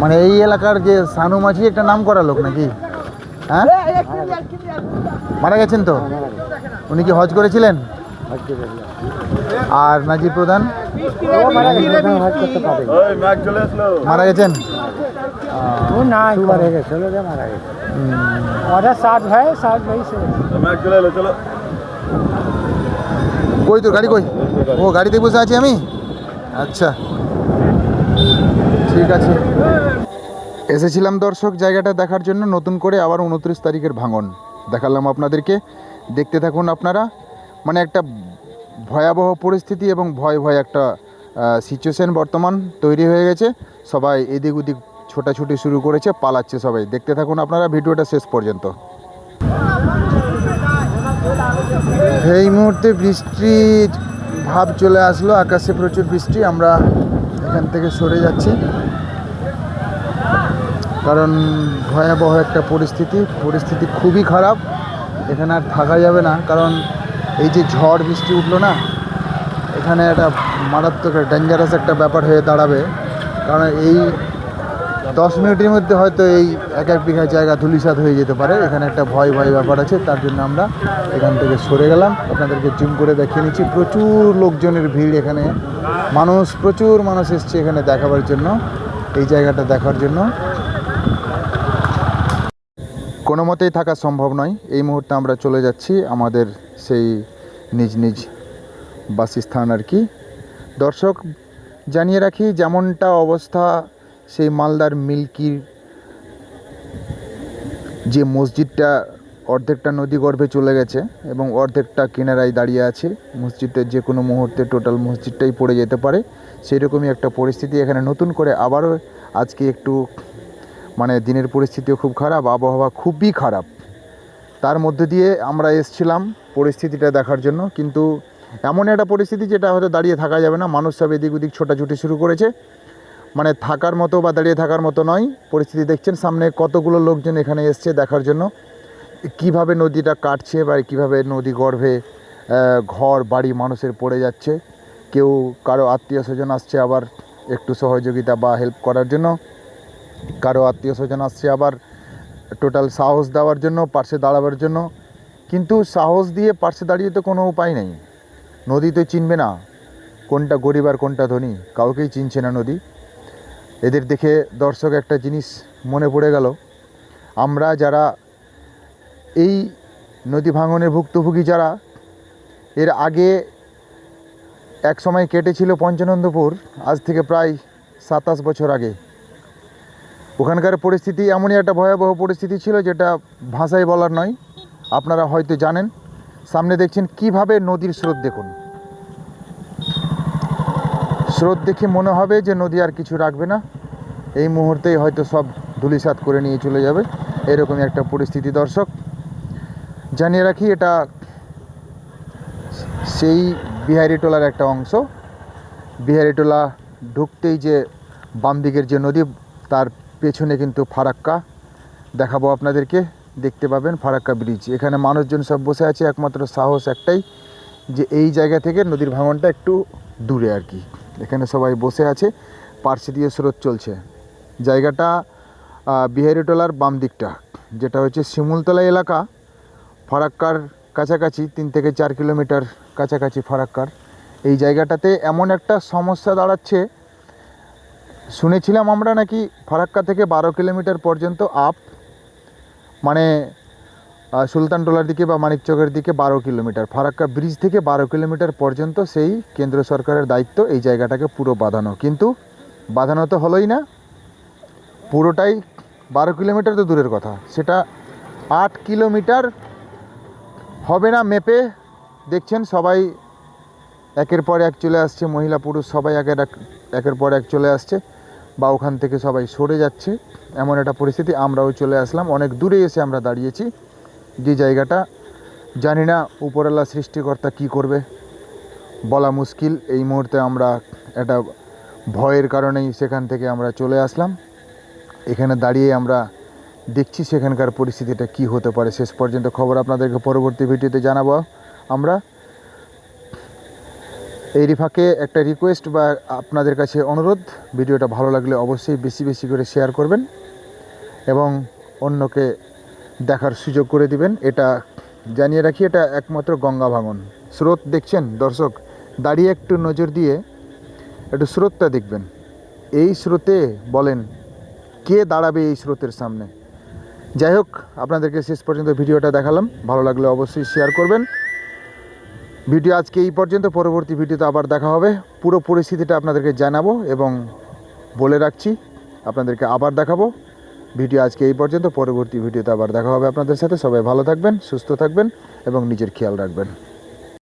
মানে এই এলাকার যে সানু মাঝি, একটা নাম করা লোক নাকি? হ্যাঁ? মারা গেছেন তো? উনি কি হজ করেছিলেন? আর নাজির প্রধান? মারা গেছেন? কই তোর গাড়ি কই? ও, গাড়িতে বসে আছি আমি? আচ্ছা। ঠিক আছে। এসেছিলাম দর্শক, জায়গাটা দেখার জন্য নতুন করে আবার উনত্রিশ তারিখের ভাঙন দেখালাম আপনাদেরকে। দেখতে থাকুন আপনারা। মানে একটা ভয়াবহ পরিস্থিতি এবং ভয় ভয় একটা সিচুয়েশন বর্তমান তৈরি হয়ে গেছে। সবাই এদিক ওদিক ছোটাছুটি শুরু করেছে, পালাচ্ছে সবাই। দেখতে থাকুন আপনারা ভিডিওটা শেষ পর্যন্ত। এই মুহূর্তে বৃষ্টির ভাব চলে আসলো, আকাশে প্রচুর বৃষ্টি, আমরা এখান থেকে সরে যাচ্ছি। কারণ ভয়াবহ একটা পরিস্থিতি পরিস্থিতি খুবই খারাপ, এখানে আর থাকা যাবে না। কারণ এই যে ঝড় বৃষ্টি উঠল না, এখানে একটা মারাত্মক ডেঞ্জারাস একটা ব্যাপার হয়ে দাঁড়াবে। কারণ এই দশ মিনিটের মধ্যে হয়তো এই এক এক বিঘা জায়গা ধুলিসাৎ হয়ে যেতে পারে। এখানে একটা ভয় ভয় ব্যাপার আছে, তার জন্য আমরা এখান থেকে সরে গেলাম। আপনাদেরকে জুম করে দেখিয়ে নিচ্ছি, প্রচুর লোকজনের ভিড় এখানে। মানুষ, প্রচুর মানুষ এসছে এখানে দেখাবার জন্য, এই জায়গাটা দেখার জন্য। কোনো মতেই থাকা সম্ভব নয়। এই মুহূর্তে আমরা চলে যাচ্ছি আমাদের সেই নিজ নিজ বাসস্থান আর কি। দর্শক, জানিয়ে রাখি, যেমনটা অবস্থা সেই মালদার মিল্কির যে মসজিদটা অর্ধেকটা নদী গর্ভে চলে গেছে এবং অর্ধেকটা কিনারায় দাঁড়িয়ে আছে মসজিদের যে কোনো মুহূর্তে টোটাল মসজিদটাই পড়ে যেতে পারে। সেই রকমই একটা পরিস্থিতি এখানে। নতুন করে আবারও আজকে একটু মানে দিনের পরিস্থিতিও খুব খারাপ, আবহাওয়া খুবই খারাপ। তার মধ্যে দিয়ে আমরা এসছিলাম পরিস্থিতিটা দেখার জন্য, কিন্তু এমন একটা পরিস্থিতি যেটা হয়তো দাঁড়িয়ে থাকা যাবে না। মানুষ সব এদিক ওদিক ছোটাছুটি শুরু করেছে। মানে থাকার মতো বা দাঁড়িয়ে থাকার মতো নয়। পরিস্থিতি দেখছেন, সামনে কতগুলো লোকজন এখানে এসছে দেখার জন্য। কীভাবে নদীটা কাটছে বা কীভাবে নদী গর্ভে ঘর, বাড়ি মানুষের পড়ে যাচ্ছে। কেউ কারও আত্মীয় স্বজন আসছে আবার একটু সহযোগিতা বা হেল্প করার জন্য। কারও আত্মীয় স্বজন আসছে আবার টোটাল সাহস দেওয়ার জন্য, পার্শ্বে দাঁড়াবার জন্য। কিন্তু সাহস দিয়ে পার্শ্বে দাঁড়িয়ে তো কোনো উপায় নেই। নদী তো চিনবে না কোনটা গরিব আর কোনটা ধনী, কাউকেই চিনছে না নদী। এদের দেখে দর্শক একটা জিনিস মনে পড়ে গেল। আমরা যারা এই নদী ভাঙনের ভুক্তভোগী যারা, এর আগে এক সময় কেটেছিল পঞ্চনন্দপুর, আজ থেকে প্রায় সাতাশ বছর আগে। ওখানকার পরিস্থিতি এমনই একটা ভয়াবহ পরিস্থিতি ছিল যেটা ভাষায় বলার নয়। আপনারা হয়তো জানেন। সামনে দেখছেন কীভাবে নদীর স্রোত দেখুন। স্রোত দেখে মনে হবে যে নদী আর কিছু রাখবে না। এই মুহূর্তেই হয়তো সব ধুলিসাৎ করে নিয়ে চলে যাবে। এরকমই একটা পরিস্থিতি, দর্শক। জানিয়ে রাখি, এটা সেই বিহারিটোলার একটা অংশ। বিহারিটোলা ঢুকতেই যে বাম দিকের যে নদী, তার পেছনে কিন্তু ফারাক্কা। দেখাবো আপনাদেরকে, দেখতে পাবেন ফারাক্কা ব্রিজ। এখানে মানুষজন সব বসে আছে, একমাত্র সাহস একটাই, যে এই জায়গা থেকে নদীর ভাঙনটা একটু দূরে আর কি। এখানে সবাই বসে আছে পার্শ্বে দিয়ে স্রোত চলছে। জায়গাটা বিহারিটোলার বাম দিকটা, যেটা হচ্ছে শিমুলতলা এলাকা, ফারাক্কার কাছাকাছি, তিন থেকে চার কিলোমিটার কাছাকাছি ফারাক্কার। এই জায়গাটাতে এমন একটা সমস্যা দাঁড়াচ্ছে, শুনেছিলাম আমরা নাকি ফারাক্কা থেকে বারো কিলোমিটার পর্যন্ত আপ মানে আহ, সুলতানটোলার দিকে বা মানিকচকের দিকে বারো কিলোমিটার। ফারাক্কা ব্রিজ থেকে বারো কিলোমিটার পর্যন্ত সেই কেন্দ্র সরকারের দায়িত্ব এই জায়গাটাকে পুরো বাঁধানো। কিন্তু বাঁধানো তো হলোই না। পুরোটাই বারো কিলোমিটার তো দূরের কথা। সেটা আট কিলোমিটার হবে না মেপে। দেখছেন সবাই একের পর এক চলে আসছে মহিলা পুরুষ সবাই একের এক একের পর এক চলে আসছে বা ওখান থেকে সবাই সরে যাচ্ছে। এমন একটা পরিস্থিতি আমরাও চলে আসলাম। অনেক দূরে এসে আমরা দাঁড়িয়েছি। যে জায়গাটা, জানি না উপরওয়ালা সৃষ্টিকর্তা কি করবে। বলা মুশকিল, এই মুহূর্তে আমরা একটা ভয়ের কারণেই সেখান থেকে আমরা চলে আসলাম। এখানে দাঁড়িয়ে আমরা দেখছি সেখানকার পরিস্থিতিটা কি হতে পারে। শেষ পর্যন্ত খবর আপনাদেরকে পরবর্তী ভিডিওতে জানাব আমরা। এই ফাঁকে একটা রিকোয়েস্ট বা আপনাদের কাছে অনুরোধ, ভিডিওটা ভালো লাগলে অবশ্যই বেশি বেশি করে শেয়ার করবেন এবং অন্যকে দেখার সুযোগ করে দিবেন। এটা জানিয়ে রাখি, এটা একমাত্র গঙ্গা ভাঙন। স্রোত দেখছেন? দর্শক, দাঁড়িয়ে একটু নজর দিয়ে একটু স্রোতটা দেখবেন। এই স্রোতে বলেন, কে দাঁড়াবে এই স্রোতের সামনে? যাই হোক, আপনাদেরকে শেষ পর্যন্ত ভিডিওটা দেখালাম। ভালো লাগলে অবশ্যই শেয়ার করবেন। ভিডিও আজকে এই পর্যন্ত। পরবর্তী ভিডিওতে আবার দেখা হবে। পুরো পরিস্থিতিটা আপনাদেরকে জানাব এবং বলে রাখছি, আপনাদেরকে আবার দেখাবো। ভিডিও আজকে এই পর্যন্ত। পরবর্তী ভিডিওতে আবার দেখা হবে আপনাদের সাথে। সবাই ভালো থাকবেন, সুস্থ থাকবেন এবং নিজের খেয়াল রাখবেন।